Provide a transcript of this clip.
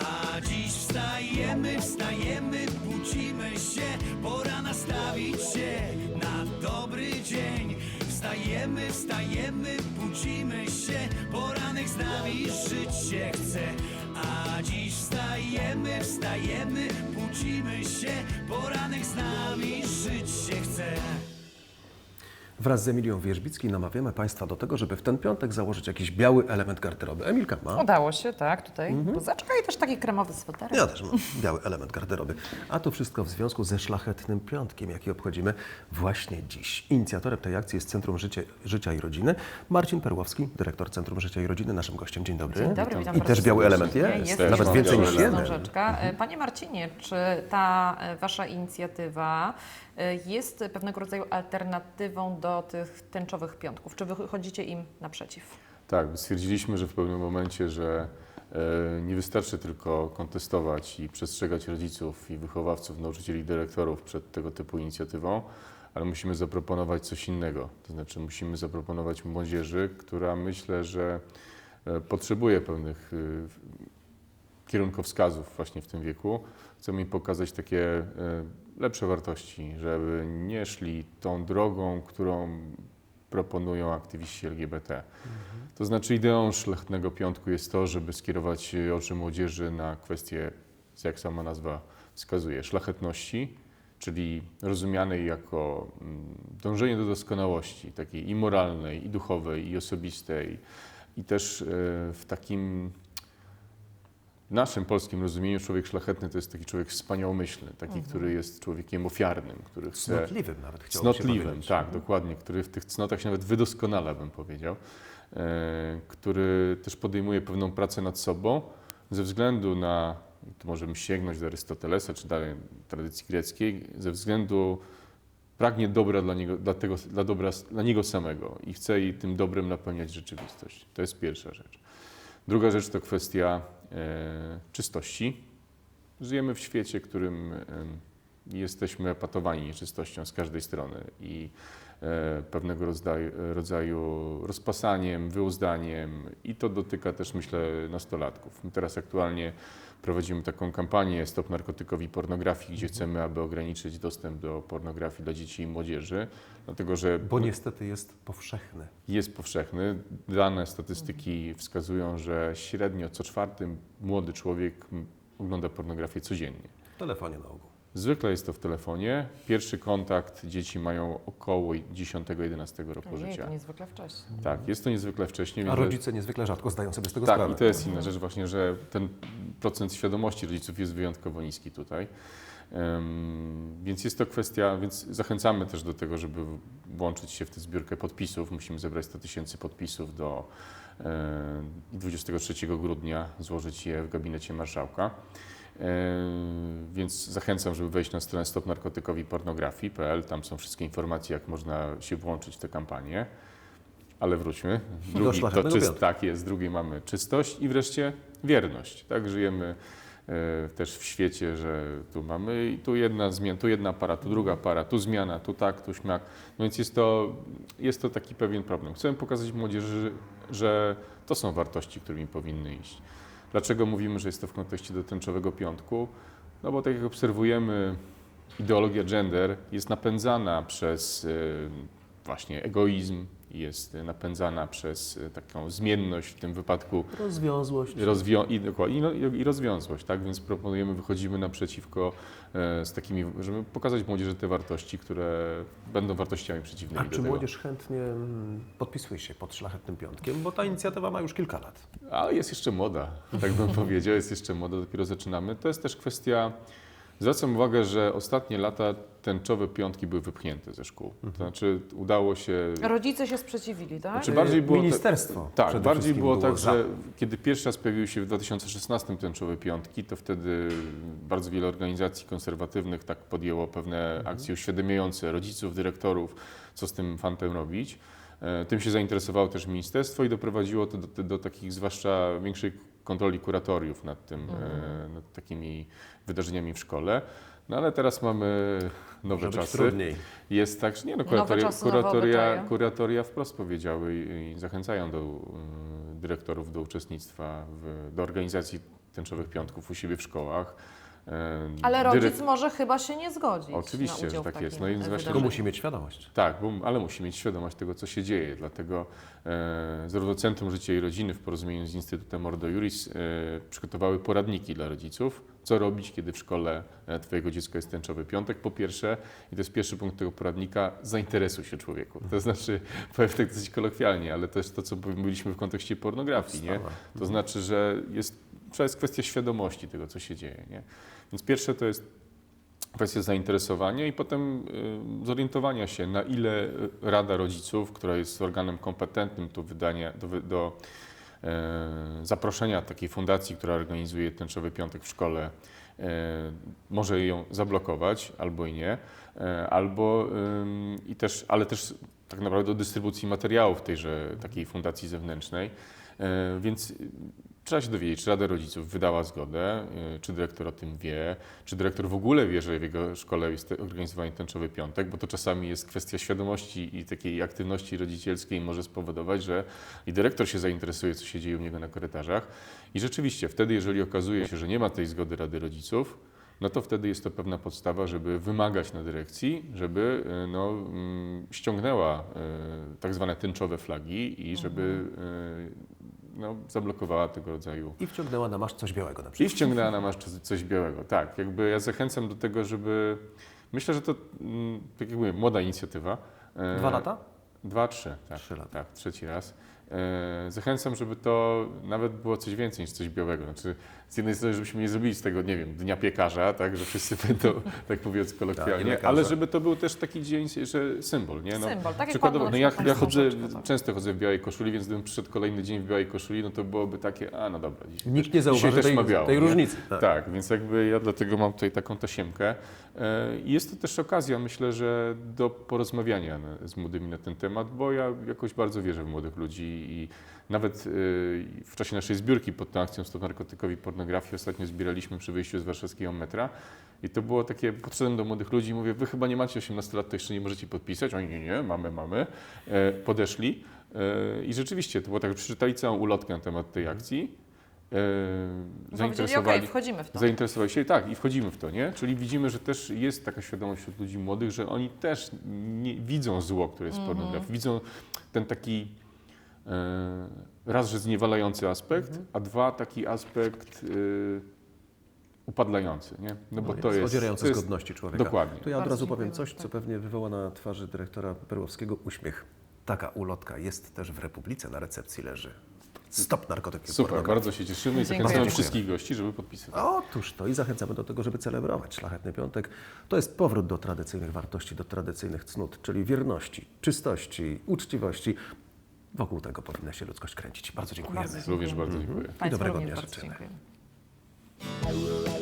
A dziś wstajemy, wstajemy, budzimy się, pora nastawić się na dobry dzień. Wstajemy, wstajemy, budzimy się, poranek z nami żyć się chce. A dziś wstajemy, wstajemy, budzimy się, poranek z nami żyć się chce. Wraz z Emilią Wierzbicki namawiamy Państwa do tego, żeby w ten piątek założyć jakiś biały element garderoby. Emilka ma. Udało się, tak, tutaj. Pozaczka i też taki kremowy sweterek. Ja też mam biały element garderoby. A to wszystko w związku ze szlachetnym piątkiem, jaki obchodzimy właśnie dziś. Inicjatorem tej akcji jest Centrum Życia, Życia i Rodziny. Marcin Perłowski, dyrektor Centrum Życia i Rodziny, naszym gościem. Dzień dobry. Dzień dobry, witam I też biały element jest, Jest nawet więcej niż jeden. E, Panie Marcinie, czy ta e, Wasza inicjatywa e, jest pewnego rodzaju alternatywą do tych tęczowych piątków? Czy wychodzicie im naprzeciw? Tak, stwierdziliśmy, że w pewnym momencie, że e, nie wystarczy tylko kontestować i przestrzegać rodziców i wychowawców, nauczycieli i dyrektorów przed tego typu inicjatywą, ale musimy zaproponować coś innego. To znaczy musimy zaproponować młodzieży, która myślę, że e, potrzebuje pewnych e, kierunkowskazów właśnie w tym wieku. Chcemy im pokazać takie e, lepsze wartości, żeby nie szli tą drogą, którą proponują aktywiści LGBT. To znaczy ideą Szlachetnego Piątku jest to, żeby skierować oczy młodzieży na kwestię, jak sama nazwa wskazuje, szlachetności, czyli rozumianej jako mm, dążenie do doskonałości, takiej i moralnej, i duchowej, i osobistej, i też e, w takim naszym polskim rozumieniu człowiek szlachetny to jest taki człowiek wspaniałomyślny, taki, który jest człowiekiem ofiarnym, który chce... Cnotliwym nawet chciałbym Cnotliwym, tak, dokładnie, który w tych cnotach się nawet wydoskonala, bym powiedział, e, który też podejmuje pewną pracę nad sobą ze względu na, tu możemy sięgnąć do Arystotelesa czy dalej tradycji greckiej, ze względu pragnie dobra dla niego, dla, tego, dla, dobra, dla niego samego i chce jej tym dobrem napełniać rzeczywistość. To jest pierwsza rzecz. Druga rzecz to kwestia e, czystości. Żyjemy w świecie, którym jesteśmy epatowani nieczystością z każdej strony i e, pewnego rodzaju, rodzaju rozpasaniem, wyuzdaniem i to dotyka też myślę nastolatków. My teraz aktualnie prowadzimy taką kampanię Stop narkotykowi pornografii, gdzie chcemy, aby ograniczyć dostęp do pornografii dla dzieci i młodzieży, dlatego że Bo niestety jest powszechny. jest powszechny. Dane statystyki wskazują, że średnio co czwarty młody człowiek ogląda pornografię codziennie. W telefonie na ogół. Zwykle jest to w telefonie. Pierwszy kontakt dzieci mają około 10-11 roku Ojej, życia. to niezwykle wcześnie. Tak, jest to niezwykle wcześnie. A więc- rodzice niezwykle rzadko zdają sobie z tego tak, sprawę. i to jest inna rzecz właśnie, że ten procent świadomości rodziców jest wyjątkowo niski tutaj. Ym, więc jest to kwestia, więc zachęcamy też do tego, żeby włączyć się w tę zbiórkę podpisów. Musimy zebrać 100 tysięcy podpisów do e, 23 grudnia, złożyć je w gabinecie marszałka. Więc zachęcam, żeby wejść na stronę stopnarkotykowipornografii.pl. Tam są wszystkie informacje, jak można się włączyć w tę kampanię. Ale wróćmy. Drugi, to czyst, tak jest. Drugi mamy czystość i wreszcie wierność. Tak, żyjemy e, też w świecie, że tu mamy i tu jedna zmiana, tu jedna para, tu druga para, tu zmiana, tu tak, tu śmiak. No więc jest to, jest to taki pewien problem. Chcemy pokazać młodzieży, że to są wartości, którymi powinny iść. Dlaczego mówimy, że jest to w kontekście do tęczowego piątku? No bo tak jak obserwujemy, ideologia gender jest napędzana przez e, właśnie egoizm, jest napędzana przez e, taką zmienność, w tym wypadku Rozwiązłość. rozwią- i, dokładnie, i, no- i rozwiązłość, tak? Więc proponujemy, wychodzimy naprzeciwko e, z takimi, żeby pokazać młodzieży te wartości, które będą wartościami przeciwnymi A czy młodzież chętnie mm, podpisuje się pod Szlachetnym Piątkiem? Bo ta inicjatywa ma już kilka lat. Ale jest jeszcze młoda, tak bym powiedział, jest jeszcze młoda, dopiero zaczynamy. To jest też kwestia, zwracam uwagę, że ostatnie lata tęczowe piątki były wypchnięte ze szkół. To znaczy udało się... Rodzice się sprzeciwili, tak? Znaczy bardziej było Ministerstwo Tak, przede bardziej było było tak, za. że kiedy pierwszy raz pojawiły się w 2016 tęczowe piątki, to wtedy bardzo wiele organizacji konserwatywnych tak podjęło pewne Mhm. akcje uświadamiające rodziców, dyrektorów, co z tym fantem robić. E, Tym się zainteresowało też ministerstwo i doprowadziło to do, do takich zwłaszcza większej kontroli kuratoriów nad tym, Mhm. e, nad takimi wydarzeniami w szkole. No ale teraz mamy nowe Może być czasy. trudniej. Jest tak, że nie no, kuratoria, czasy, kuratoria, kuratoria wprost powiedziały i, zachęcają do y, dyrektorów do uczestnictwa, w, do organizacji tęczowych piątków u siebie w szkołach. Ale rodzic może chyba się nie zgodzić Oczywiście, na udział że tak w jest. No i właśnie-. Tylko musi mieć świadomość. Tak, bo, ale musi mieć świadomość tego, co się dzieje. Dlatego e, zarówno Centrum Życia i Rodziny w porozumieniu z Instytutem Ordo Juris e, przygotowały poradniki dla rodziców, co robić, kiedy w szkole e, Twojego dziecka jest tęczowy piątek. Po pierwsze, i to jest pierwszy punkt tego poradnika, zainteresuj się człowieku. To znaczy, powiem tak dosyć kolokwialnie, ale też to, co mówiliśmy w kontekście pornografii, nie? To znaczy, że jest, to jest kwestia świadomości tego, co się dzieje. Nie? Więc pierwsze to jest kwestia zainteresowania i potem y, zorientowania się, na ile y, Rada Rodziców, która jest organem kompetentnym do wydania, do, do e, zaproszenia takiej fundacji, która organizuje tęczowy piątek w szkole, e, może ją zablokować albo i nie, albo i też, ale też tak naprawdę do dystrybucji materiałów tejże takiej fundacji zewnętrznej. E, Więc y, trzeba się dowiedzieć, czy Rada Rodziców wydała zgodę, y, czy dyrektor o tym wie, czy dyrektor w ogóle wie, że w jego szkole jest organizowany tęczowy piątek, bo to czasami jest kwestia świadomości i takiej aktywności rodzicielskiej może spowodować, że i dyrektor się zainteresuje, co się dzieje u niego na korytarzach. I rzeczywiście wtedy, jeżeli okazuje się, że nie ma tej zgody Rady Rodziców, no to wtedy jest to pewna podstawa, żeby wymagać na dyrekcji, żeby y, no, mm, ściągnęła y, tak zwane tęczowe flagi i żeby y, no, zablokowała tego rodzaju. I wciągnęła na masz coś białego na I przykład. wciągnęła na masz coś- białego. Tak, jakby ja zachęcam do tego, żeby. Myślę, że to, mm, tak jak mówię, młoda inicjatywa. Dwa lata? Dwa, trzy. Tak, Trzy lata. tak trzeci raz. Zachęcam, żeby to nawet było coś więcej niż coś białego. Znaczy, z jednej strony, żebyśmy nie zrobili z tego, nie wiem, dnia piekarza, tak, że wszyscy będą, tak mówiąc Tak, kolokwialnie, lekarza. ale żeby to był też taki dzień, że symbol, nie? Symbol, tak jak przykładowo, Pan no ja, ja chodzę, przykładowo. często chodzę w białej koszuli, więc gdybym przyszedł kolejny dzień w białej koszuli, no to byłoby takie, a no dobra, dzisiaj, Nikt nie dzisiaj zauważy też tej, ma biało, tej nie? różnicy. Tak. Tak, więc jakby ja dlatego mam tutaj taką tasiemkę. E, I jest to też okazja, myślę, że do porozmawiania z młodymi na ten temat, bo ja jakoś bardzo wierzę w młodych ludzi i nawet e, w czasie naszej zbiórki pod tą akcją Stop Narkotykowi Pornografii ostatnio zbieraliśmy przy wyjściu z warszawskiego metra i to było takie, podszedłem do młodych ludzi i mówię, wy chyba nie macie 18 lat, to jeszcze nie możecie podpisać. Oni, nie, nie, mamy, mamy. E, Podeszli e, i rzeczywiście to było tak, przeczytali całą ulotkę na temat tej akcji. e, Powiedzieli, okej, wchodzimy w to. Zainteresowali się, tak, i wchodzimy w to, nie? Czyli widzimy, że też jest taka świadomość wśród ludzi młodych, że oni też nie, widzą zło, które jest w pornografii. Widzą ten taki raz, że zniewalający aspekt, a dwa, taki aspekt e, upadlający, nie? No bo to jest... Odzierające to jest z godności człowieka. Dokładnie. To ja od razu powiem coś, co pewnie wywoła na twarzy dyrektora Perłowskiego uśmiech. Taka ulotka jest też w Republice, na recepcji leży. Stop narkotyki. Super, pornografii. bardzo się cieszymy i zachęcamy wszystkich gości, żeby podpisywać. Otóż to i zachęcamy do tego, żeby celebrować Szlachetny Piątek. To jest powrót do tradycyjnych wartości, do tradycyjnych cnót, czyli wierności, czystości, uczciwości. Wokół tego powinna się ludzkość kręcić. Bardzo dziękujemy. Bardzo Również bardzo dziękuję. Państwu dobrego również dnia bardzo życzymy. dziękuję.